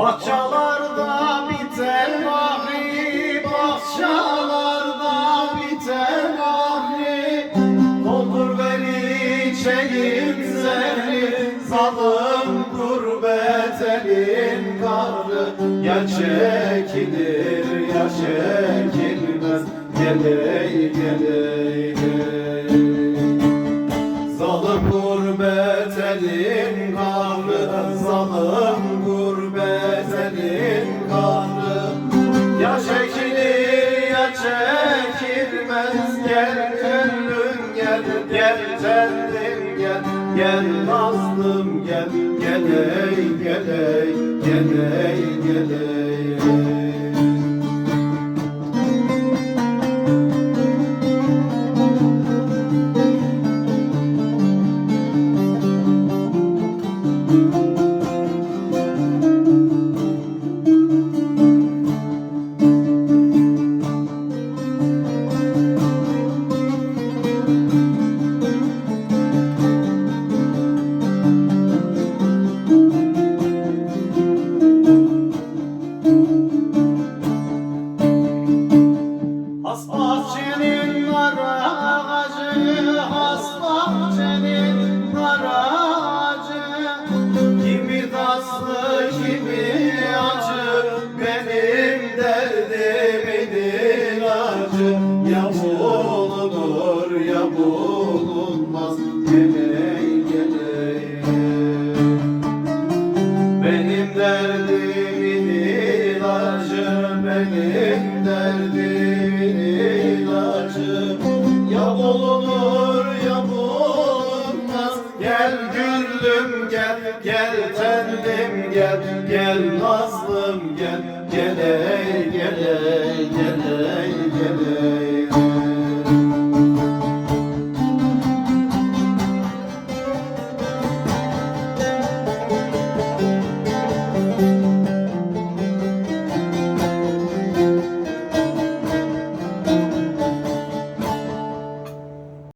Bahçalarda biter bahri, bahçalarda biter içeyim zehri, zalim gurbet elin kahrı. Ya çekilir ya çekilmez, geley geley geley. Zalim gurbet elin kahrı Zalim gurbet elin kahrı Ya çekilir ya çekilmez Gel gönlüm gel Gel tendim gel Gel nazlım gel Geley geley Geley Ya bulunur ya bulunmaz, geley geley. Benim derdimin ilacı, benim derdimin ilacı. Ya bulunur ya bulunmaz Gel gülüm gel, gel tendim gel Gel nazlım gel, geley geley